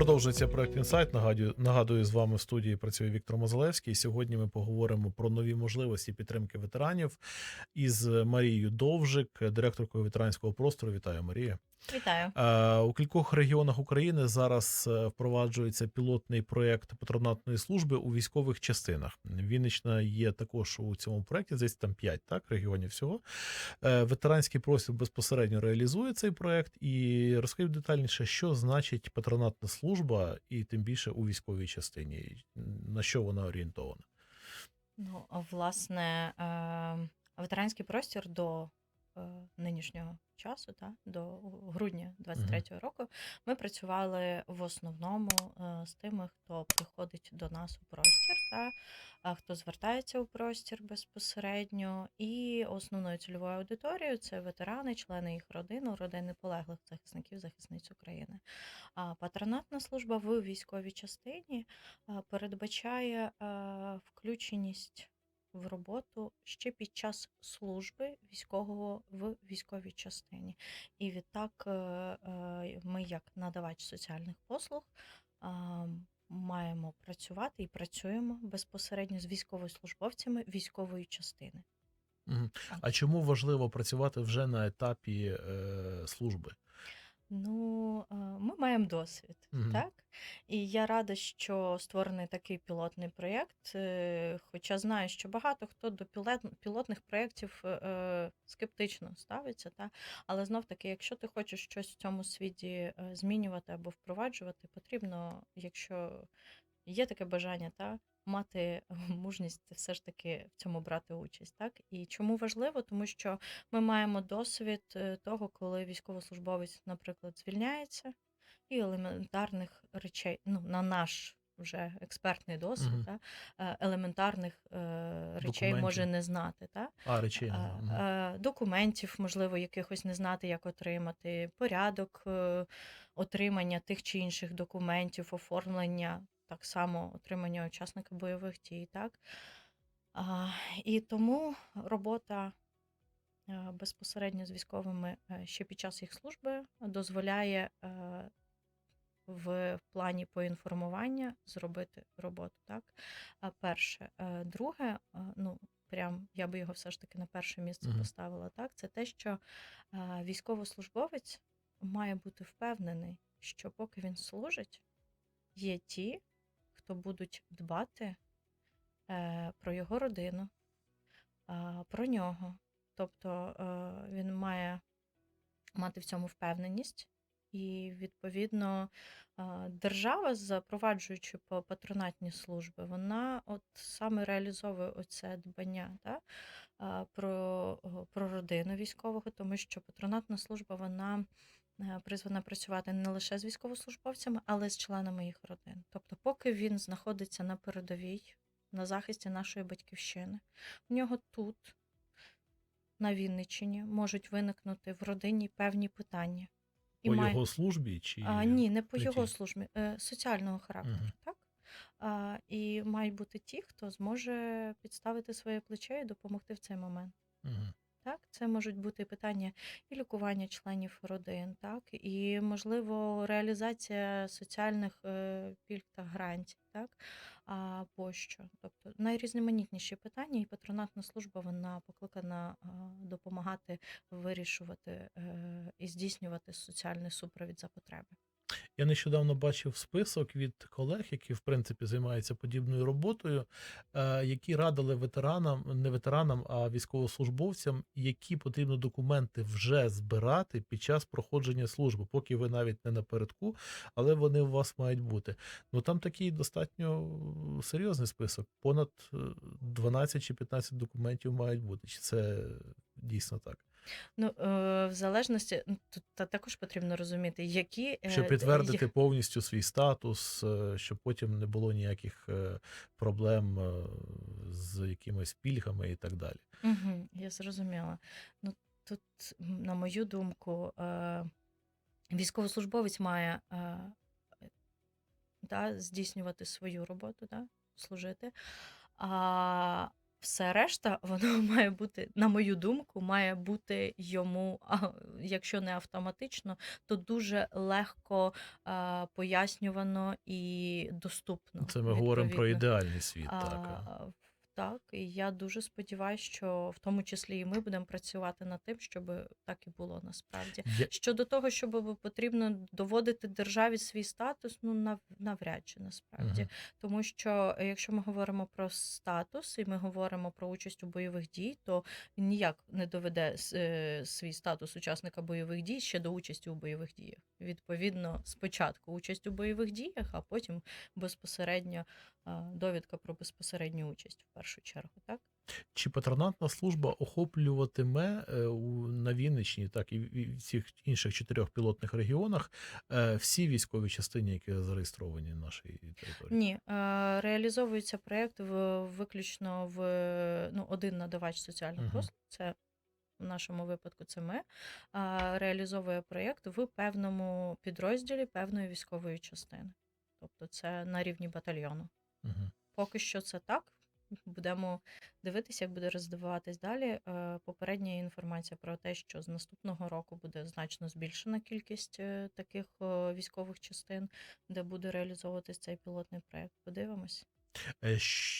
Продовжується проект інсайт. Нагадую, нагадую, з вами в студії працює Віктор Мозалевський. Сьогодні ми поговоримо про нові можливості підтримки ветеранів із Марією Довжик, директоркою ветеранського простору. Вітаю, Марія. Вітаю. Е, У кількох регіонах України зараз е, впроваджується пілотний проєкт патронатної служби у військових частинах. Віннична є також у цьому проєкті, здається, там 5 так, регіонів всього. Е, Ветеранський простір безпосередньо реалізує цей проєкт. І розкажіть детальніше, що значить патронатна служба, і тим більше у військовій частині, на що вона орієнтована. Ну, власне, е, ветеранський простір до нинішнього часу, та, до грудня 23-го року, ми працювали в основному е, з тими, хто приходить до нас у простір, та, хто звертається у простір безпосередньо. І основною цільовою аудиторією це ветерани, члени їх родин, родини полеглих захисників, захисниць України. А патронатна служба в військовій частині передбачає включеність в роботу ще під час служби військового в військовій частині. І відтак е, е, ми, як надавач соціальних послуг, маємо працювати і працюємо безпосередньо з військовослужбовцями військової частини. А чому важливо працювати вже на етапі е, служби? Ну, ми маємо досвід, Мгм. так? І я рада, що створений такий пілотний проєкт. е, Хоча знаю, що багато хто до пілотних проєктів е, е, скептично ставиться, та? але знов таки, якщо ти хочеш щось в цьому світі змінювати або впроваджувати, потрібно, якщо є таке бажання, та? Мати мужність все ж таки в цьому брати участь. Так? І чому важливо? Тому що ми маємо досвід е, того, коли військовослужбовець, наприклад, звільняється, і елементарних речей, ну, на наш вже експертний досвід, Мгм. та, е, елементарних е, речей може не знати. Та? А, речей. не знаю. Е, Документів, можливо, якихось не знати, як отримати, порядок е, отримання тих чи інших документів, оформлення, так само отримання учасника бойових дій. Так? А, І тому робота е, безпосередньо з військовими е, ще під час їх служби дозволяє е, в плані поінформування зробити роботу. Так? А перше. Друге, ну, прям я би його все ж таки на перше місце Мгм. поставила. Так? Це те, що військовослужбовець має бути впевнений, що поки він служить, є ті, хто будуть дбати е, про його родину, про нього. Тобто е, він має мати в цьому впевненість. І, відповідно, а, держава, запроваджуючи патронатні служби, вона от саме реалізовує оце дбання да, про, про родину військового, тому що патронатна служба вона е, призвана працювати не лише з військовослужбовцями, але й з членами їх родин. Тобто, поки він знаходиться на передовій, на захисті нашої батьківщини, в нього тут, на Вінниччині, можуть виникнути в родині певні питання. По має- його службі чи а, ні, не по які? його службі, е, соціального характеру, Мгм. так? А, і мають бути ті, хто зможе підставити своє плече і допомогти в цей момент. Мгм. Так, це можуть бути питання і лікування членів родин, так, і можливо реалізація соціальних е, пільг та грантів, так, а пощо. Тобто найрізноманітніші питання, і патронатна служба вона покликана допомагати вирішувати е, і здійснювати соціальний супровід за потреби. Я нещодавно бачив список від колег, які в принципі займаються подібною роботою, е, які радили ветеранам, не ветеранам, а військовослужбовцям, які потрібно документи вже збирати під час проходження служби, поки ви навіть не напередку, але вони у вас мають бути. Ну там такий достатньо серйозний список. Понад е, 12 чи 15 документів мають бути. Чи це дійсно так? Ну, е, в залежності ну, тут та- також потрібно розуміти, які е, Щоб підтвердити їх- повністю свій статус, е, щоб потім не було ніяких е, проблем е, з якимись пільгами і так далі. Угу, я зрозуміла. Ну тут, м, на мою думку, е, військовослужбовець має е, да, здійснювати свою роботу, да, служити. А Все решта, воно має бути, на мою думку, має бути йому, якщо не автоматично, то дуже легко е, пояснювано і доступно. Це ми говоримо про ідеальний світ, так. а. Так, і я дуже сподіваюся, що в тому числі і ми будемо працювати над тим, щоб так і було насправді. Я- Щодо того, щоб потрібно доводити державі свій статус, ну навряд чи насправді. Мгм. Тому що е, якщо ми говоримо про статус і ми говоримо про участь у бойових дій, то він ніяк не доведе е, свій статус учасника бойових дій ще до участі у бойових діях. Відповідно, спочатку участь у бойових діях, а потім безпосередньо довідка про безпосередню участь в першу чергу. Так Чи патронатна служба охоплюватиме е, на Вінниччині, так і в цих інших чотирьох пілотних регіонах е, всі військові частини, які зареєстровані на нашій території? ні, е, реалізовується проєкт в виключно в ну один надавач соціальних Мгм. послуг. Це в нашому випадку це ми реалізовує проєкт в певному підрозділі певної військової частини. Тобто це на рівні батальйону. Мгм. Поки що це так. Будемо дивитися, як буде розвиватись далі. Е, Попередня інформація про те, що з наступного року буде значно збільшена кількість е, таких е, військових частин, де буде реалізовуватись цей пілотний проект. Подивимось.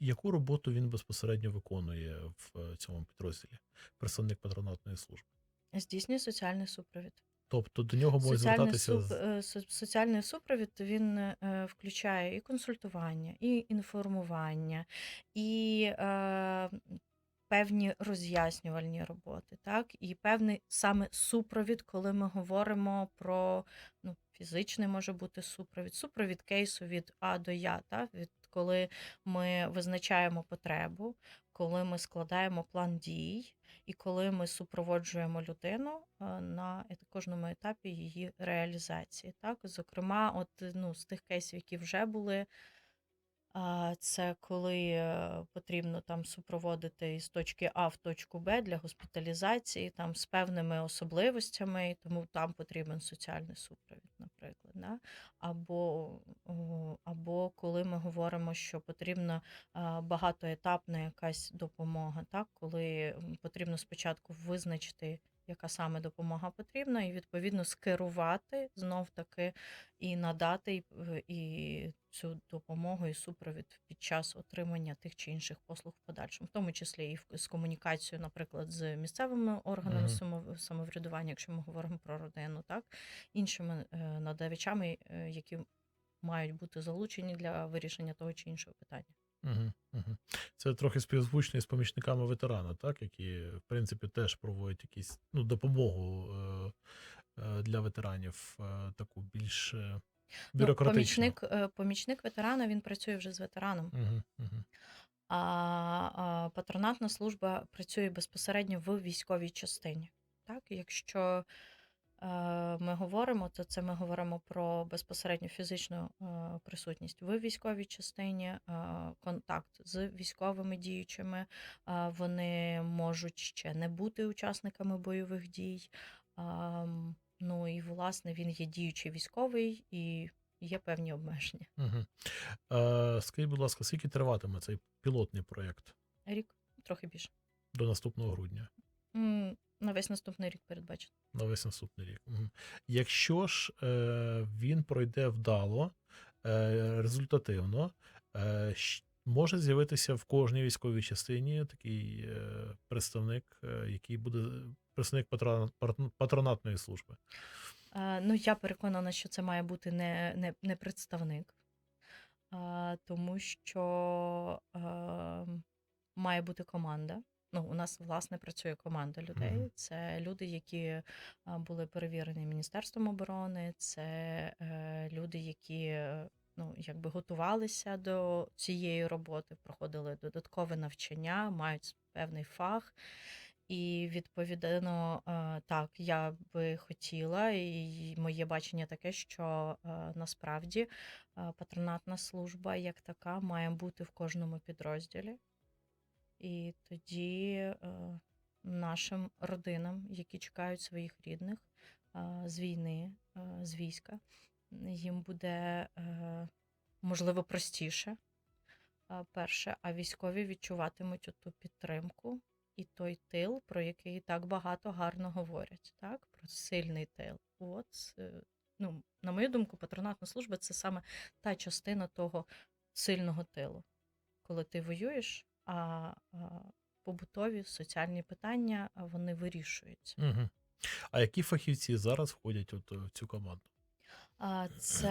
Яку роботу він безпосередньо виконує в цьому підрозділі? Представник патронатної служби. Здійснює соціальний супровід. Тобто до нього Соціальний, звертатися суп, е, соціальний супровід він е, включає і консультування, і інформування, і е, певні роз'яснювальні роботи, так, і певний саме супровід, коли ми говоримо про ну, фізичний може бути супровід, супровід кейсу від А до Я, так, від коли ми визначаємо потребу, коли ми складаємо план дій, і коли ми супроводжуємо людину е, на кожному етапі її реалізації. Так, зокрема, от ну з тих кейсів, які вже були. Це коли е, потрібно там супроводити із точки А в точку Б для госпіталізації, там з певними особливостями, і тому там потрібен соціальний супровід, наприклад. Да? Або, або коли ми говоримо, що потрібна багатоетапна якась допомога, так? коли потрібно спочатку визначити, яка саме допомога потрібна, і відповідно скерувати знов таки і надати і, цю допомогу і супровід під час отримання тих чи інших послуг в подальшому, в тому числі і з комунікацією, наприклад, з місцевими органами Мгм. само- самоврядування, якщо ми говоримо про родину, так іншими е, надавачами, е, які мають бути залучені для вирішення того чи іншого питання. Це трохи співзвучно з помічниками ветерана, так, які, в принципі, теж проводять якісь ну, допомогу е, е, для ветеранів, е, таку більш е, Ну, бюрократичну. помічник, е, помічник ветерана він працює вже з ветераном. А, а патронатна служба працює безпосередньо в військовій частині. Так, якщо ми говоримо, то це ми говоримо про безпосередньо фізичну е, присутність в військовій частині, е, контакт з військовими діючими. Е, вони можуть ще не бути учасниками бойових дій. Ну і власне він є діючий військовий і є певні обмеження. Мгм. Е, Скажіть, будь ласка, скільки триватиме цей пілотний проєкт Рік трохи більше. до наступного грудня? На весь наступний рік передбачено. на весь наступний рік. Якщо ж е, він пройде вдало, е, результативно, е, може з'явитися в кожній військовій частині такий е, представник, е, який буде представник патрона- патронатної служби. А, Ну, я переконана, що це має бути не, не, не представник, а, тому що а, має бути команда. Ну, у нас, власне, працює команда людей. Це люди, які були перевірені Міністерством оборони, це е, люди, які е, ну, якби готувалися до цієї роботи, проходили додаткове навчання, мають певний фах. І відповідно, е, так, я би хотіла, і моє бачення таке, що насправді патронатна служба як така має бути в кожному підрозділі. І тоді е, нашим родинам, які чекають своїх рідних з війни, з війська, їм буде е, можливо простіше перше, а військові відчуватимуть оту підтримку і той тил, про який так багато гарно говорять, так? Про сильний тил. От, е, ну, на мою думку, патронатна служба це саме та частина того сильного тилу, коли ти воюєш, побутові соціальні питання вони вирішуються. Угу. А які фахівці зараз входять от в цю команду? Це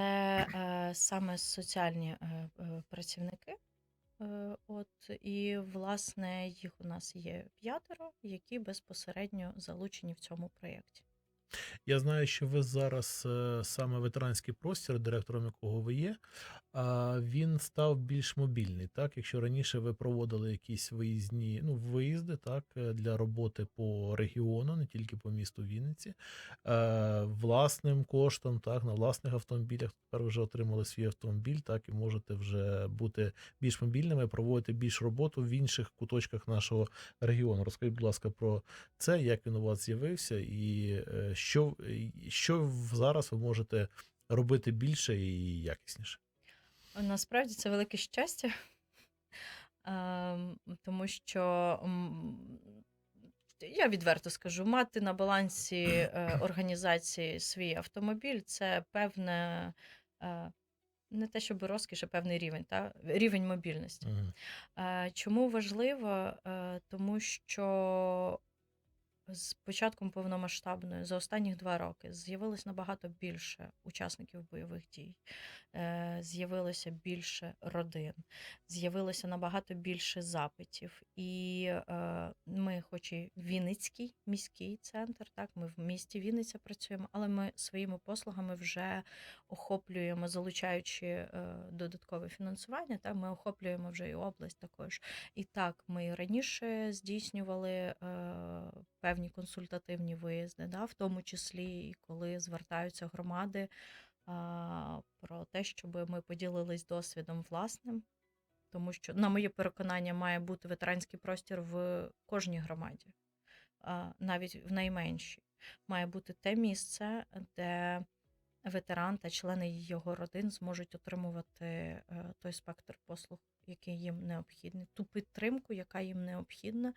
е, саме соціальні е, е, працівники. Е, От і власне їх у нас є п'ятеро, які безпосередньо залучені в цьому проєкті. Я знаю, що ви зараз е, саме ветеранський простір, директором якого ви є, він став більш мобільний. Так, якщо раніше ви проводили якісь виїзні, ну виїзди, так е, для роботи по регіону, не тільки по місту Вінниці, е, власним коштом, так, на власних автомобілях. Тепер вже отримали свій автомобіль, так і можете вже бути більш мобільними, проводити більш роботу в інших куточках нашого регіону. Розкажіть, будь ласка, про це, як він у вас з'явився, і що, що зараз ви можете робити більше і якісніше. Насправді це велике щастя, Ем, тому що я відверто скажу, мати на балансі е, організації свій автомобіль це певне. е, Не те, щоб розкіш, а певний рівень, та? рівень мобільності. Е, Чому важливо? Е, Тому що з початком повномасштабної за останні два роки з'явилось набагато більше учасників бойових дій, з'явилося більше родин, з'явилося набагато більше запитів. І е, ми, хоч і Вінницький міський центр, так ми в місті Вінниця працюємо, але ми своїми послугами вже охоплюємо, залучаючи е, додаткове фінансування. Так, ми охоплюємо вже і область також. І так, ми раніше здійснювали е, певні консультативні виїзди, да, в тому числі і коли звертаються громади про те, щоб ми поділились досвідом власним. Тому що, на моє переконання, має бути ветеранський простір в кожній громаді, навіть в найменшій. Має бути те місце, де ветеран та члени його родин зможуть отримувати е, той спектр послуг, який їм необхідний, ту підтримку, яка їм необхідна.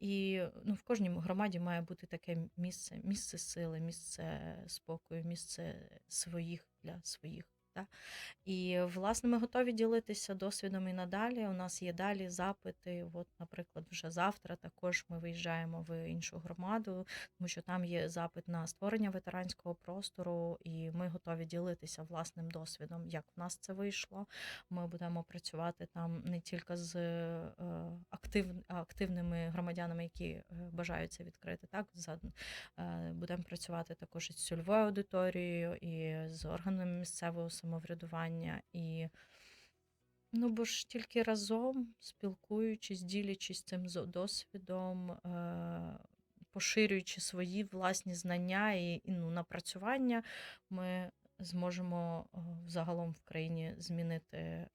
І ну, в кожній громаді має бути таке місце, місце сили, місце спокою, місце своїх для своїх. Да? І, власне, ми готові ділитися досвідом і надалі. У нас є далі запити. От, наприклад, вже завтра також ми виїжджаємо в іншу громаду, тому що там є запит на створення ветеранського простору, і ми готові ділитися власним досвідом, як в нас це вийшло. Ми будемо працювати там не тільки з е, актив, активними громадянами, які е, бажають це відкрити, так е, будемо працювати також із цільовою аудиторією і з органами місцевого самоврядування. І ну, бо ж тільки разом, спілкуючись, ділячись цим досвідом, е, поширюючи свої власні знання і, ну, напрацювання, ми зможемо е, загалом в країні змінити е,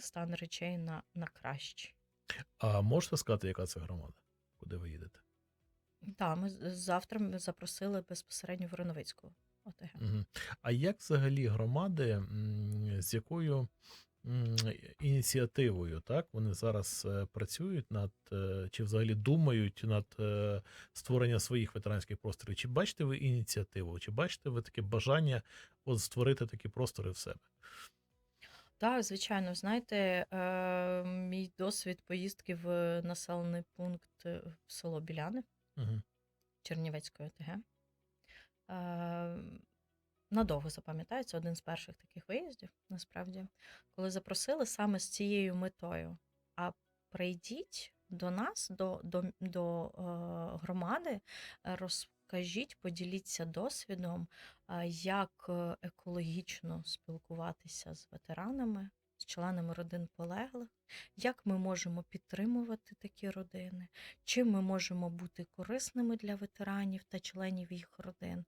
стан речей на, на краще. А можете сказати, яка це громада? Куди ви їдете? Так, ми завтра ми запросили безпосередньо в Роновицьку ОТГ. Угу. А як взагалі громади, з якою ініціативою так вони зараз е, працюють над е, чи взагалі думають над е, створенням своїх ветеранських просторів? Чи бачите ви ініціативу? Чи бачите ви таке бажання от створити такі простори в себе? Так, звичайно, знаєте, е, мій досвід поїздки в населений пункт в село Біляни Угу. Чернівецької ОТГ. Е, надовго запам'ятається один з перших таких виїздів, насправді, коли запросили саме з цією метою. А прийдіть до нас, до, до, до е, громади, розкажіть, поділіться досвідом, е, як екологічно спілкуватися з ветеранами, з членами родин полеглих, як ми можемо підтримувати такі родини, чим ми можемо бути корисними для ветеранів та членів їх родин.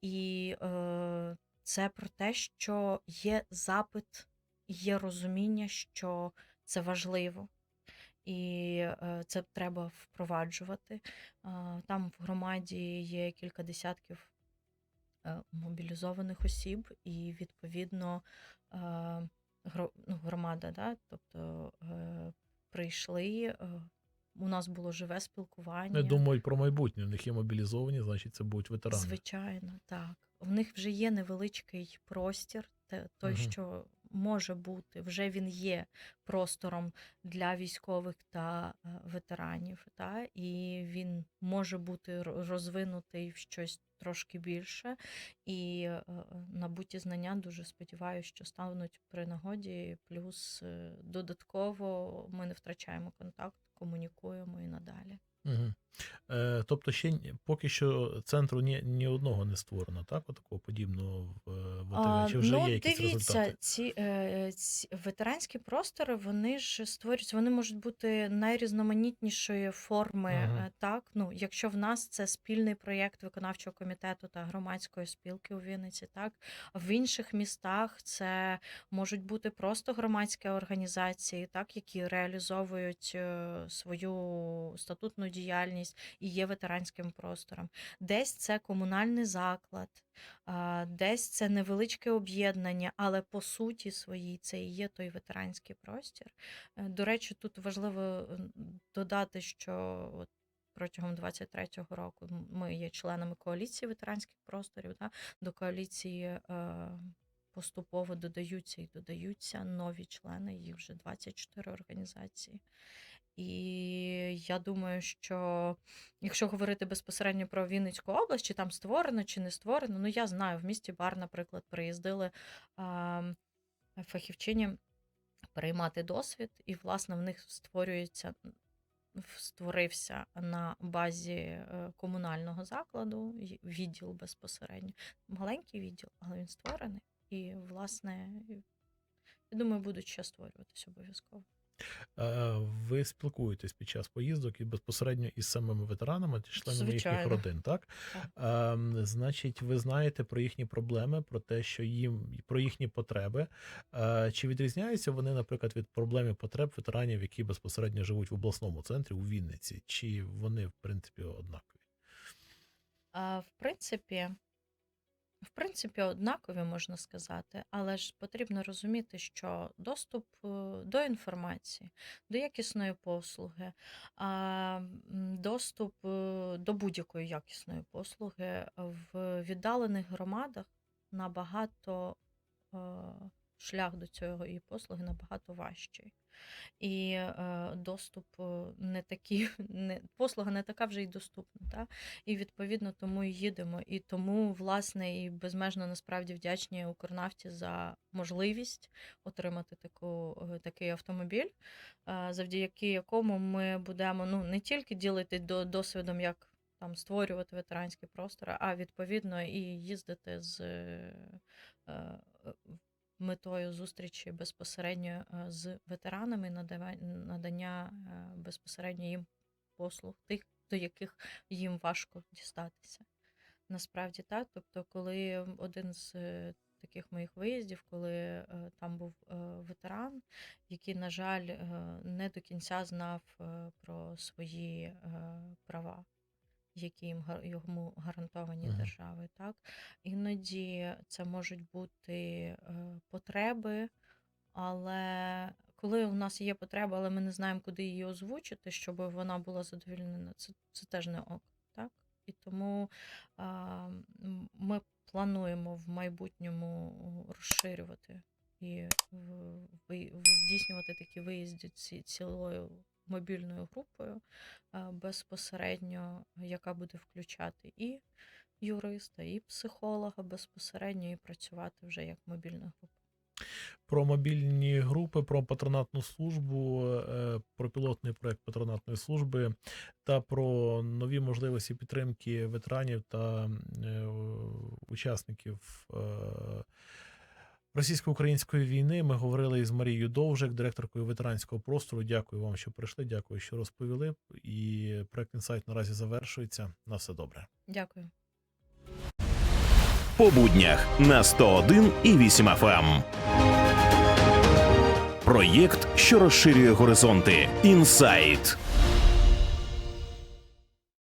І е, це про те, що є запит, є розуміння, що це важливо. І е, це треба впроваджувати. Е, Там в громаді є кілька десятків е, мобілізованих осіб, і відповідно громада, да? тобто е, прийшли. Е, у нас було живе спілкування. Не думають про майбутнє. У них є мобілізовані, значить, це будуть ветерани. Звичайно, так. В них вже є невеличкий простір, той, угу. що може бути, вже він є простором для військових та е, ветеранів, та? і він може бути розвинутий в щось трошки більше. І е, набуті знання дуже сподіваюся, що стануть при нагоді. Плюс е, додатково ми не втрачаємо контакт, комунікуємо і надалі. Угу. Е, тобто, ще поки що центру ні, ні одного не створено, так? Отакого подібного в, е, в ОТГ? Чи вже ну, є якісь дивіться, результати? ці, е, ці ветеранські простори вони ж створюються, вони можуть бути найрізноманітнішої форми. Е, Так, ну якщо в нас це спільний проєкт виконавчого комітету та громадської спілки у Вінниці, так в інших містах це можуть бути просто громадські організації, так які реалізовують е, свою статутну діяльність і є ветеранським простором. Десь це комунальний заклад. Десь це невеличке об'єднання, але по суті своїй це і є той ветеранський простір. Е, До речі, тут важливо е, додати, що от протягом 23-го року ми є членами коаліції ветеранських просторів. Да? До коаліції е, поступово додаються і додаються нові члени, їх вже 24 організації. І я думаю, що якщо говорити безпосередньо про Вінницьку область, чи там створено, чи не створено, ну я знаю, в місті Бар, наприклад, приїздили а, фахівчині переймати досвід, і, власне, в них створюється. Створився на базі е, комунального закладу відділ безпосередньо. Маленький відділ, але він створений. І, власне, я думаю, будуть ще створюватись обов'язково. Е, Ви спілкуєтесь під час поїздок і безпосередньо із самими ветеранами, чи членами їхніх родин, так? Так. Ем, Значить, ви знаєте про їхні проблеми, про те, що їм про їхні потреби. Е, Чи відрізняються вони, наприклад, від проблем і потреб ветеранів, які безпосередньо живуть в обласному центрі у Вінниці? Чи вони, в принципі, однакові? В принципі, в принципі, однакові можна сказати, але ж потрібно розуміти, що доступ е, до інформації, до якісної послуги, доступ е, до будь-якої якісної послуги в віддалених громадах набагато е, шлях до цієї послуги набагато важчий. І е, доступ е, не такий, не, послуга не така вже й доступна. Та? І відповідно тому і їдемо. І тому, власне, і безмежно насправді вдячні Укрнафті за можливість отримати таку, е, такий автомобіль, е, завдяки якому ми будемо ну, не тільки ділити до, досвідом, як там створювати ветеранські простори, а відповідно і їздити з е, е, метою зустрічі безпосередньо е, з ветеранами, надання е, безпосередньо їм послуг, тих, до яких їм важко дістатися. Насправді так. Тобто, коли один з е, таких моїх виїздів, коли там був ветеран, який, на жаль, не до кінця знав про свої права. Які їм йому гарантовані Мгм. державою, так іноді це можуть бути е, потреби, але коли у нас є потреба, але ми не знаємо, куди її озвучити, щоб вона була задовільнена, це, це теж не ок, так? І тому а, ми плануємо в майбутньому розширювати і здійснювати такі виїзди ці, цілою мобільною групою безпосередньо, яка буде включати і юриста, і психолога безпосередньо, і працювати вже як мобільна група. Про мобільні групи, про патронатну службу, е, про пілотний проект патронатної служби та про нові можливості підтримки ветеранів та е, учасників е, російсько-української війни. Ми говорили із Марією Довжик, директоркою ветеранського простору. Дякую вам, що прийшли. Дякую, що розповіли. І проект інсайт наразі завершується. На все добре. Дякую. по буднях на 101 і 8 FM. Проєкт, що розширює горизонти. Інсайт.